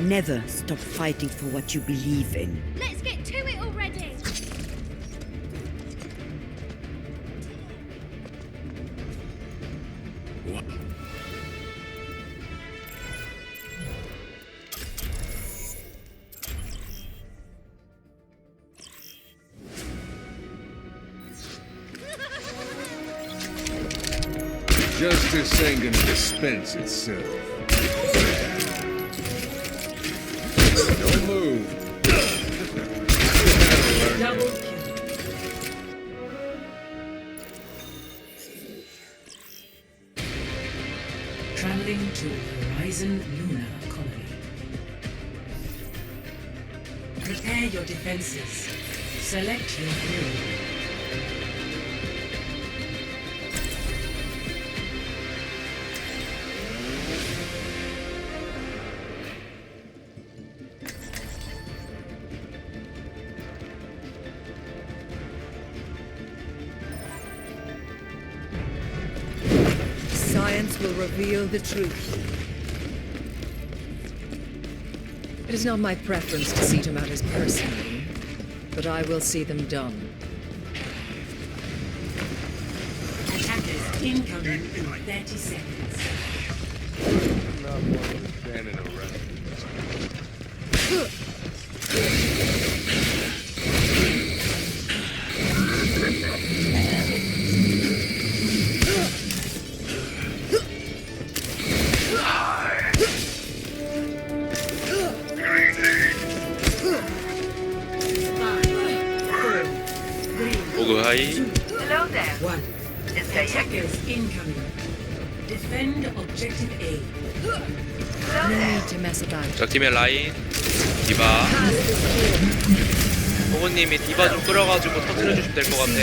Never stop fighting for what you believe in. Let's get to it already! Justice ain't gonna dispense itself. Defenses. Select your hero. Science will reveal the truth. It is not my preference to see to matters personally, but I will see them done. Attackers incoming in 30 seconds. Around. 오그 하이 One. Attackers incoming. Defend objective A. No need to mess about. 적팀의 라인 디바 호구님이 디바 좀 끌어가지고 터트려 주시면 될 것 같아!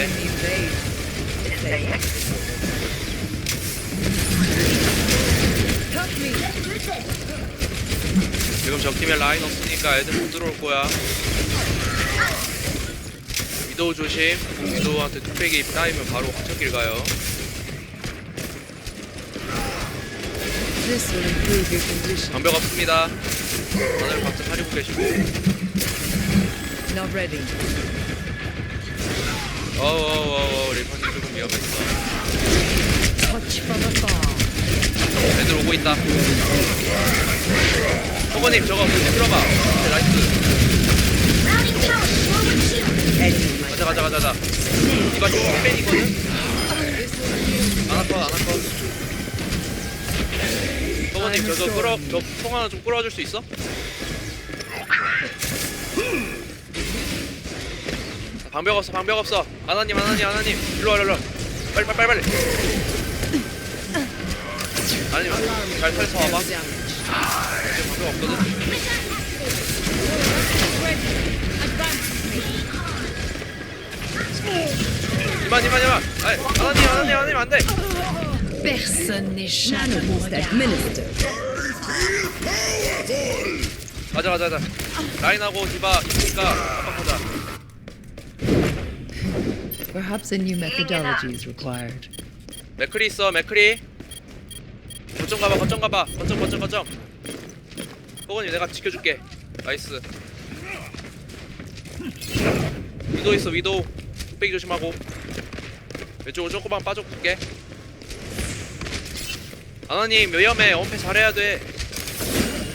지금 적팀의 라인 없으니까 애들 못 들어올 거야 위도우 조심. 위도우한테 뚝배기 따이면 바로 화천길 가요. 방벽 없습니다. 다들 각자 사리고 계시고. 어어어어 리펀이 조금 위험했어. 애들 오고 있다. 호구님 저거 들어봐. 네, 나이스 가자 가자 가자 가자. 이거 지금 팬이거든? 안 아파 안 아파. 호구님 저거 끌어 저통 하나 좀 끌어줄 수 있어? 방벽 없어 방벽 없어. 아나님 아나님 아나님. 일로와 일로와. 빨리 빨리 빨리 아나님 잘 살서 와봐. 지금 방벽 없거든 이만 이만 이만 아니 아나님 아나님 아나님 안 돼. Personne n'échappe à mon. 가자 가자 가자. 라인하고 디바 있으니까 압박하자. Perhaps a new methodology is required. 맥크리 있어 맥크리 거점 가봐 거점 가봐. 거점 거점 거점. 호건이 내가 지켜줄게. 나이스. 위도 있어 위도 뚝배기 조심하고 왼쪽으로 조금만 빠져 볼게 아나님 위험해 엄폐 잘해야 돼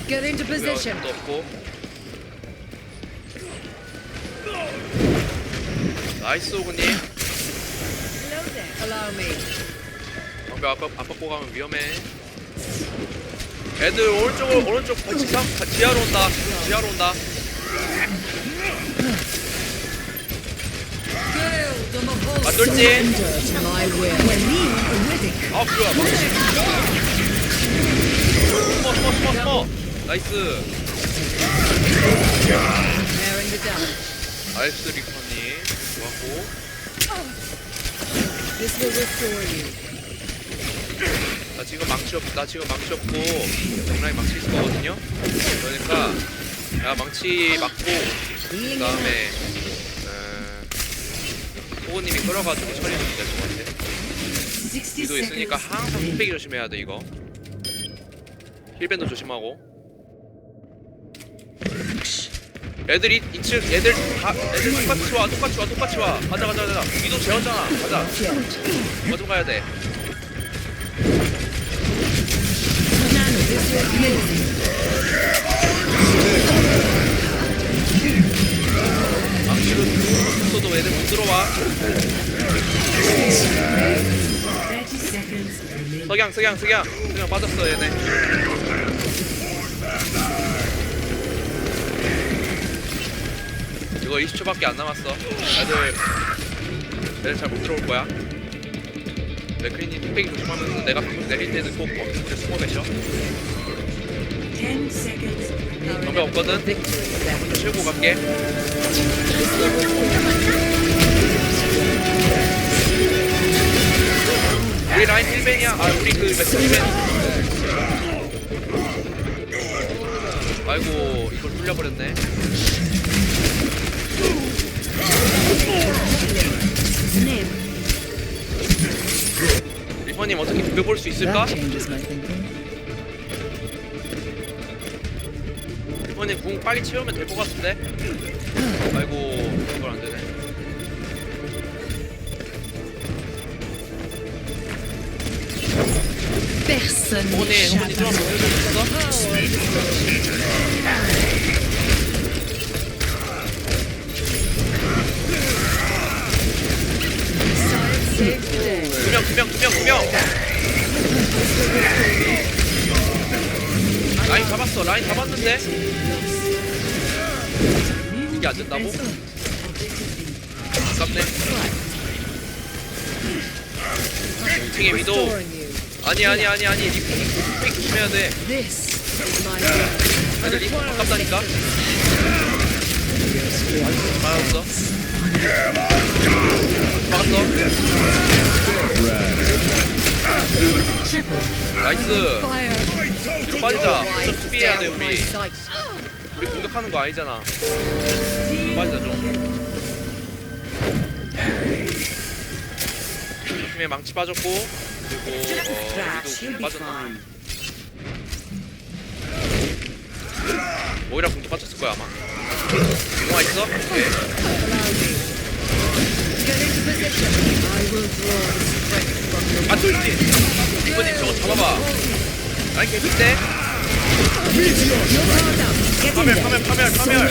Get into position. 또 없고 나이스 Allow me. 방벽 앞, 앞 받고 가면 위험해. 애들 오른쪽으로 오른쪽 지상 지하로 온다. 지하로 온다. My will. 아 뭐야. 숨어 숨어 숨어 숨어. 나이스. 나이스 리커님. 좋았고. 나 지금 망치 없, 나 지금 망치 없고 정랑이 망치 있을 거거든요. 그러니까 야 망치 맞고 그 다음에 어, 호구님이 끌어가지고 처리해주면 될것 같아. 60 이도 있으니까 항상. 흑백이 조심해야 돼 이거. 힐밴도 조심하고. 애들이 2층 애들 다 애들 똑같이 와 똑같이 와 똑같이 와 가자 가자 가자 위도 재웠잖아 가자 어좀 가야 돼 망치로 쏘도 애들 못 들어와. 30 seconds remaining. 석양 석양 석양. 석양 빠졌어 얘네. 이거 20초밖에 안 남았어. 애들 애들 잘 못 들어올 거야. 맥크리님 뚝배기 조심하면서 내가 방금 내릴 때는 꼭 거기서 숨어 계셔 10 seconds remaining. 방벽 없거든. 치우고 갈게 우리 라인 1벤이야 아 우리 그 1벤 아이고 이걸 뚫려버렸네 리퍼님 어떻게 비벼볼 수 있을까? 리퍼님 궁 빨리 채우면 될 것 같은데 아이고 이걸 안 되네 어머니 좀 한번 보여주셨어? Save the day. 두명 두 명 두 명 두명 라인 잡았어 라인 잡았는데 이게 안 된다고? 아깝네 2층에 위도. 아니 아니 아니 아니 리핑 리핑 돼. 애들 리핑 아깝다니까 맞았어 막았어 나이스. 뒤로 빠지자. 좀 수비해야 돼 우리. 우리 공격하는 거 아니잖아. 빠지자 좀. 팀에 망치 빠졌고 그리고 어 우리도 공 빠졌나 오히려 공도 빠졌을 거야 아마. 공화 있어? 오케이. 아 돌지. 이번님 저거 잡아봐 라인 개피 때 파멸 파멸 파멸 파멸.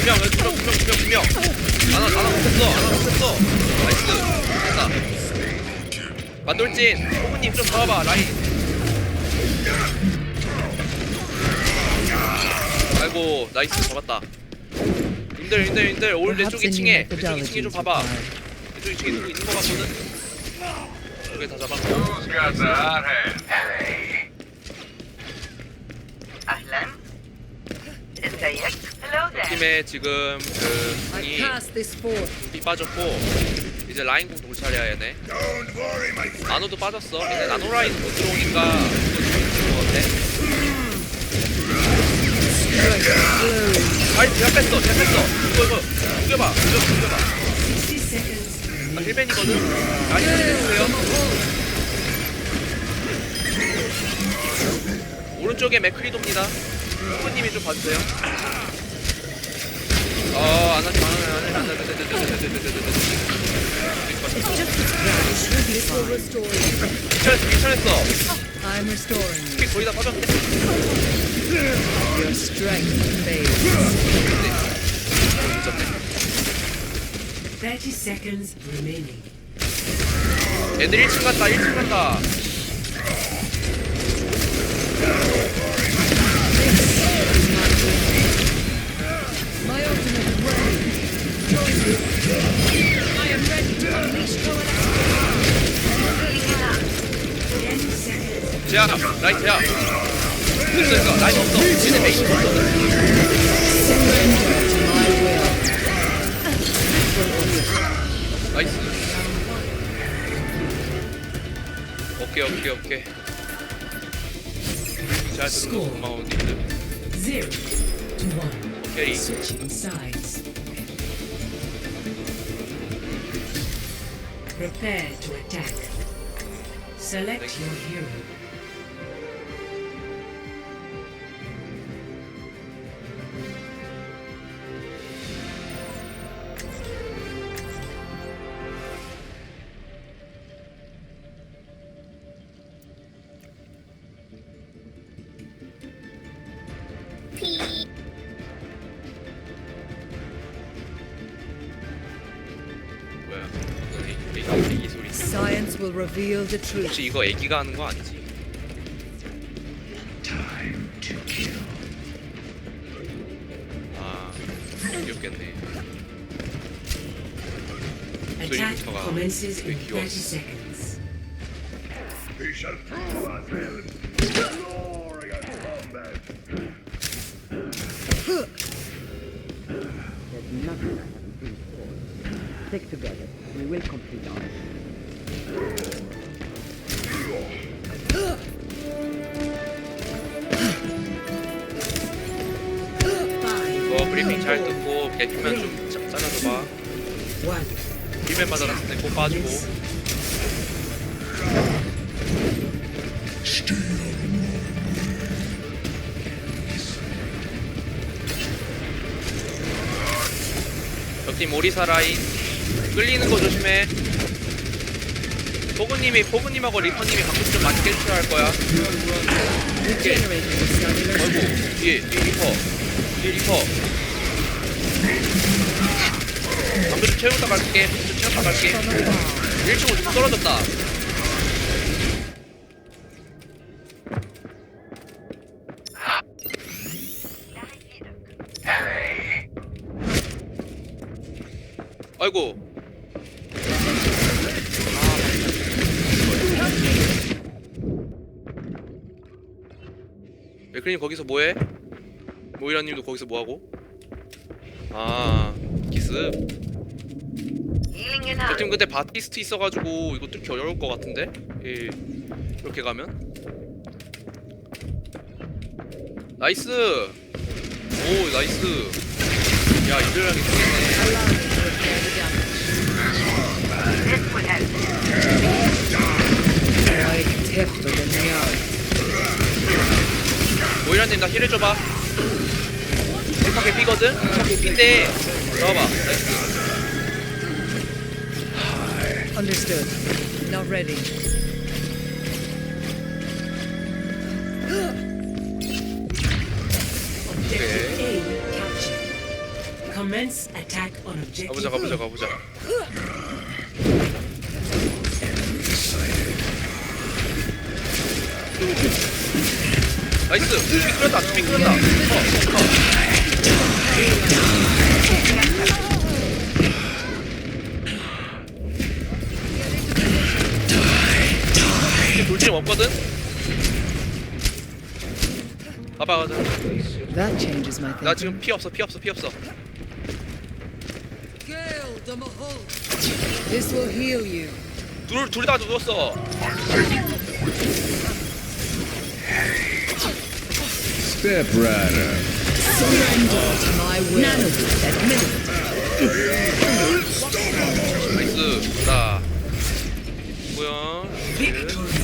두명 두명 두명 두명 두명. 하나 하나 못했어 하나 못했어. 나이스. 됐다. 만돌진 호구님 좀 잡아봐 라인. 아이고 나이스 잡았다 님들 님들 님들 올 왼쪽 Perhaps a new 2층에 왼쪽 2층에 methodology 좀 is 봐봐 required. 왼쪽 2층에 누구 있는 거 같거든 저기 다 잡았고 Who's got the hot hand? أهلا ازيك Hello there 팀에 지금 그 I 궁이 cast this forth. 궁이 빠졌고 이제 라인 궁 돌차례야 얘네 나노도 빠졌어 근데 나노 라인 못 들어오니까 이거 죽을 것 같아 아니 제가 뺐어 제가 뺐어 이거 이거 죽여봐 죽여봐 죽여봐 60 seconds remaining. 나 힐벤이거든 라인 해주세요 오른쪽에 맥크리도입니다 후보님이 좀 봐주세요 어 안하지 안하지 안하지 This will restore you. 미천했어 미천했어 I'm restoring you. 킥 거의 다 빠졌는데 Your strength fades. 미쳤네 30 seconds remaining. 애들 1층 갔다 1층 갔다 My ultimate is her right here. This I don't know. Enemy. Nice. Okay, okay, okay. Score. Zero to one. Okay. Switching sides. Prepare to attack. Select your hero. will reveal the truth. 혹시 이거 애기가 하는 거 아니지? 아 귀엽겠네 Attack 소리부터가 commences in 되게 30 귀여웠어. seconds. We shall prove ourselves glorious combat. There's nothing I haven't been for. Stick together. We will complete our Five, 이거 브리핑 잘 듣고 개피면 좀 짜- 잘라줘봐. 힐맨 맞아놨을 때꼭 빠지고. 적팀 오리사 라인. 끌리는 거 조심해 포그님이 포그님하고 리퍼님이 가끔 좀 많이 깨주셔야 할 거야. cellular 아이고 뒤에 리퍼 리퍼. 방금 좀 채우다 갈게. 좀 채우다 갈게. from afar. 1층으로 좀 떨어졌다 맥클님 거기서 뭐해? 모이라님도 거기서 뭐하고? 아 기습 Healing in 저 hand. 팀 근데 바티스트 있어가지고 이거 뚫기 어려울 것 같은데? 예, 이렇게 가면 나이스 오 나이스 야 이별하게 생겼네 Allow me to repair the damage. This would help. I tip for the nerd. 모 이라님 나 힐 해줘봐 힙하게 피거든? 힙하게 핀데 잡아봐 나이스 Understood. Now ready. Objective A captured. Commence attack on objective 가보자 가보자. 가보자 나이스 어. 이게 돌진 없거든? 봐봐 가자 That changes my 나 thinking. 지금 피 없어 피 없어 피 없어 This will heal you. 둘, 둘이 다 죽었어 Step Rider. Surrender to my will. 나이스 자 뭐야 Victory.